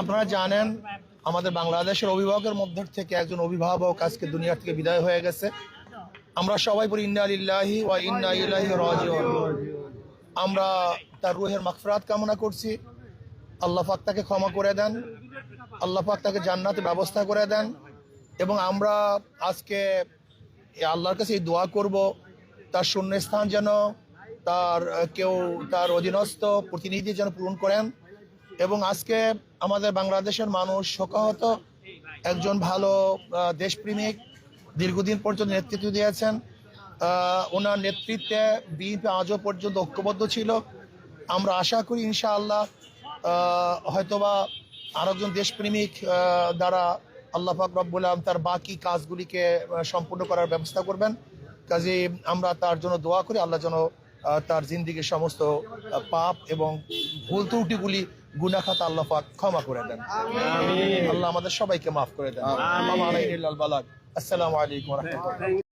আপনারা জানেন, আমাদের বাংলাদেশের অভিভাবকের মধ্যে থেকে একজন অভিভাবক আজকে দুনিয়ার থেকে বিদায় হয়ে গেছে। আমরা সবাই বলি, ইন্না লিল্লাহি ওয়া ইন্না ইলাইহি রাজিউন। আমরা তার রুহের মাগফিরাত কামনা করছি। আল্লাহ পাক তাকে ক্ষমা করে দেন। আল্লাহ পাক তাকে জান্নাতে ব্যবস্থা করে দেন। এবং আমরা আজকে আল্লাহর কাছে এই দোয়া করব, তার শূন্যস্থান যেন তার কেউ তার অধীনস্থ প্রতিনিধি যেন পূরণ করেন। এবং আজকে আমাদের বাংলাদেশের মানুষ শোকাহত একজন ভালো দেশপ্রেমিক দীর্ঘদিন পর্যন্ত নেতৃত্ব দিয়েছেন। ওনার নেতৃত্বে বিএনপি আজও পর্যন্ত ঐক্যবদ্ধ ছিল। আমরা আশা করি ইনশাআল্লাহ হয়তোবা আরেকজন দেশপ্রেমিক দ্বারা আল্লাহ পাক রব্বুল আলম তার বাকি কাজগুলিকে সম্পূর্ণ করার ব্যবস্থা করবেন। কাজে আমরা তার জন্য দোয়া করি, আল্লাহ যেন তার জিন্দিগির সমস্ত পাপ এবং ভুল ত্রুটিগুলি গুনাখাতা আল্লাহ পাক ক্ষমা করে দেন। আল্লাহ আমাদের সবাইকে মাফ করে দেন। আসসালামু আলাইকুম রাহমাতুল্লাহ।